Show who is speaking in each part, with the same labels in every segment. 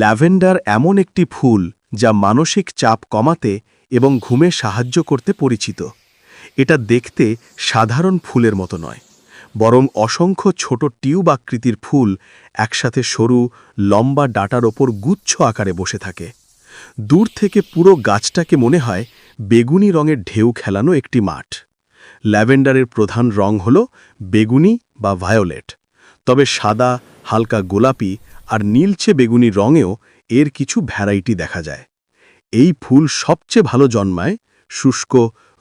Speaker 1: Lavender এমন একটি ফুল যা মানসিক চাপ কমাতে এবং ঘুমে সাহায্য করতে পরিচিত। এটা দেখতে সাধারণ ফুলের মতো নয়, বরং অসংখ্য ছোট টিউব আকৃতির ফুল একসাথে সরু, লম্বা ডাটার ওপর গুচ্ছ আকারে বসে থাকে। দূর থেকে পুরো গাছটাকে মনে হয় বেগুনি রঙের ঢেউ খেলানো একটি মাঠ। ল্যাভেন্ডারের প্রধান রং হল বেগুনি বা ভায়োলেট, তবে সাদা, হালকা গোলাপি আর নীলচে বেগুনি রঙেও এর কিছু ভ্যারাইটি দেখা যায়। এই ফুল সবচেয়ে ভালো জন্মায় শুষ্ক,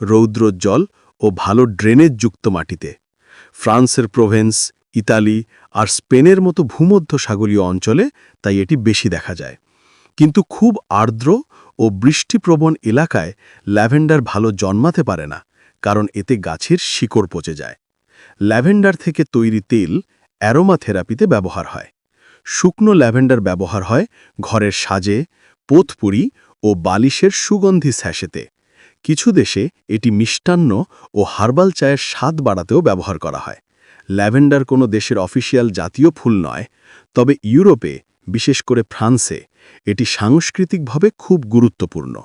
Speaker 1: রৌদ্রোজ্জ্বল ও ভালো ড্রেনেজ যুক্ত মাটিতে। ফ্রান্সের প্রোভেন্স, ইতালি আর স্পেনের মতো ভূমধ্য সাগরীয় অঞ্চলে তাই এটি বেশি দেখা যায়। কিন্তু খুব আর্দ্র ও বৃষ্টিপ্রবণ এলাকায় ল্যাভেন্ডার ভালো জন্মাতে পারে না, কারণ এতে গাছের শিকড় পচে যায়। ল্যাভেন্ডার থেকে তৈরি তেল অ্যারোমা থেরাপিতে ব্যবহার হয়। শুকনো ল্যাভেন্ডার ব্যবহার হয় ঘরের সাজে, পোতপুরি ও বালিশের সুগন্ধি স্যাশেতে। কিছু দেশে এটি মিষ্টান্ন ও হার্বাল চায়ের স্বাদ বাড়াতেও ব্যবহার করা হয়। ল্যাভেন্ডার কোনো দেশের অফিসিয়াল জাতীয় ফুল নয়, তবে ইউরোপে, বিশেষ করে ফ্রান্সে, এটি সাংস্কৃতিকভাবে খুব গুরুত্বপূর্ণ।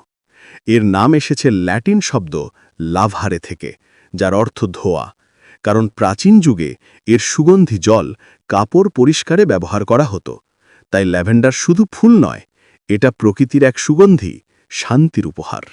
Speaker 1: এর নাম এসেছে ল্যাটিন শব্দ লাভহারে থেকে, যার অর্থ ধোয়া। কারণ প্রাচীন যুগে এর সুগন্ধি জল কাপড় পরিষ্কারে ব্যবহার করা হতো। তাই ল্যাভেন্ডার শুধু ফুল নয়, এটা প্রকৃতির এক সুগন্ধি, শান্তির উপহার।